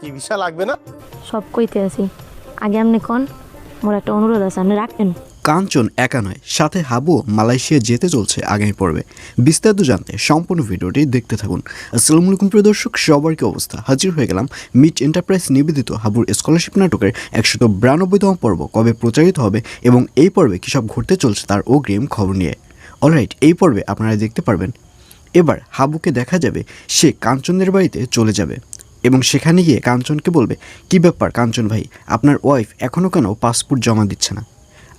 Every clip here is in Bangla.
কি ভিসা লাগবে না? সব কইতে আছি। আগে আপনি কন মোর একটা অনুরোধ আছে আপনি রাখেন। কাঞ্চন একা নয় সাথে হাবুও মালয়েশিয়া যেতে চলছে আগামী পর্বে। বিস্তারিত জানতে সম্পূর্ণ ভিডিওটি দেখতে থাকুন। আসসালামু আলাইকুম প্রিয় দর্শক সবার কি অবস্থা? হাজির হয়ে গেলাম মিট এন্টারপ্রাইজ নিবেদিত হাবুর স্কলারশিপ নাটকের একশত বিরানব্বইতম পর্ব কবে প্রচারিত হবে এবং এই পর্বে কী সব ঘটতে চলছে তার অগ্রিম খবর নিয়ে। অলরাইট এই পর্বে আপনারা দেখতে পারবেন। এবার হাবুকে দেখা যাবে সে কাঞ্চনের বাড়িতে চলে যাবে। এবং সেখানে গিয়ে কাঞ্চনকে বলবে, কি ব্যাপার কাঞ্চন ভাই? আপনার ওয়াইফ এখনও কেন পাসপোর্ট জমা দিচ্ছে না?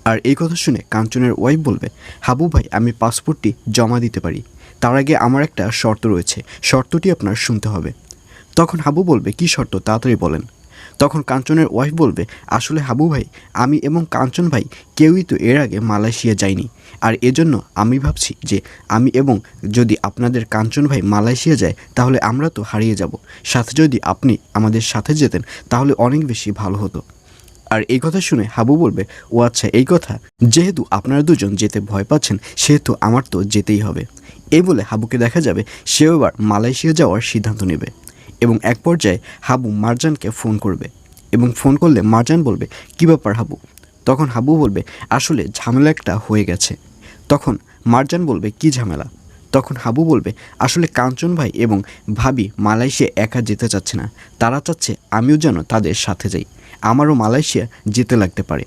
আর এই কথা শুনে কাঞ্চনের ওয়াইফ বলবে, হাবু ভাই, আমি পাসপোর্টটি জমা দিতে পারি। তার আগে আমার একটা শর্ত রয়েছে। শর্তটি আপনার শুনতে হবে। তখন হাবু বলবে, কি শর্ত? তাড়াতাড়ি বলেন। তখন কাঞ্চনের ওয়াইফ বলবে, আসলে হাবু ভাই, আমি এবং কাঞ্চন ভাই কেউই তো এর আগে মালয়েশিয়া যায়নি আর এজন্য আমি ভাবছি যে আমি এবং যদি আপনাদের কাঞ্চন ভাই মালয়েশিয়া যায়, তাহলে আমরা তো হারিয়ে যাব। সাথে যদি আপনি আমাদের সাথে যেতেন, তাহলে অনেক বেশি ভালো হতো। আর এই কথা শুনে হাবু বলবে, ও আচ্ছা এই কথা। যেহেতু আপনারা দুজন যেতে ভয় পাচ্ছেন, সেহেতু আমার তো যেতেই হবে। এই বলে হাবুকে দেখা যাবে, সেও এবার মালয়েশিয়া যাওয়ার সিদ্ধান্ত নেবে। এবং এক পর্যায়ে হাবু মারজানকে ফোন করবে এবং ফোন করলে মারজান বলবে, কী ব্যাপার হাবু? তখন হাবু বলবে, আসলে ঝামেলা একটা হয়ে গেছে। তখন মারজান বলবে, কি ঝামেলা? তখন হাবু বলবে, আসলে কাঞ্চন ভাই এবং ভাবি মালয়েশিয়া একা যেতে চাচ্ছে না। তারা চাচ্ছে আমিও যেন তাদের সাথে যাই। আমারও মালয়েশিয়া যেতে লাগতে পারে।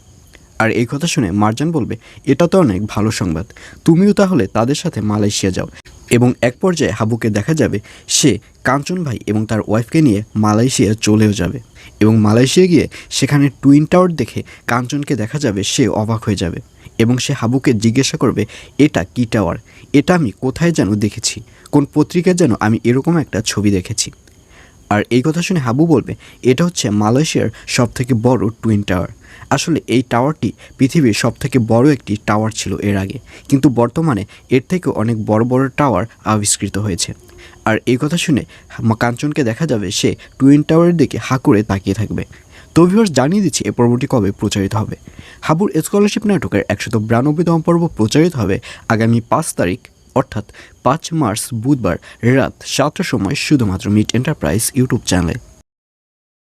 আর এই কথা শুনে মারজান বলবে, এটা তো অনেক ভালো সংবাদ। তুমিও তাহলে তাদের সাথে মালয়েশিয়া যাও। এবং এক পর্যায়ে হাবুকে দেখা যাবে সে কাঞ্চন ভাই এবং তার ওয়াইফকে নিয়ে মালয়েশিয়া চলেও যাবে এবং মালয়েশিয়া গিয়ে সেখানে টুইন টাওয়ার দেখে কাঞ্চনকে দেখা যাবে সে অবাক হয়ে যাবে এবং সে হাবুকে জিজ্ঞাসা করবে, এটা কি টাওয়ার? এটা আমি কোথায় যেন দেখেছি? কোন পত্রিকায় যেন আমি এরকম একটা ছবি দেখেছি। আর এই কথা শুনে হাবু বলবে, এটা হচ্ছে মালয়েশিয়ার সবথেকে বড় টুইন টাওয়ার। আসলে এই টাওয়ারটি পৃথিবীর সবথেকে বড় একটি টাওয়ার ছিল এর আগে, কিন্তু বর্তমানে এর থেকে অনেক বড় বড় টাওয়ার আবিষ্কৃত হয়েছে। আর এই কথা শুনে কাঞ্চনকে দেখা যাবে সে টুইন টাওয়ারের দিকে হা করে তাকিয়ে থাকবে। তো ভিউয়ার্স জানিয়ে দিচ্ছি এ পর্বটি কবে প্রচারিত হবে। হাবুর স্কলারশিপ নাটকের একশত বিরানব্বইতম পর্ব প্রচারিত হবে আগামী পাঁচ তারিখ অর্থাৎ পাঁচ মার্চ বুধবার রাত সাতটার সময় শুধুমাত্র মিট এন্টারপ্রাইজ ইউটিউব চ্যানেলে।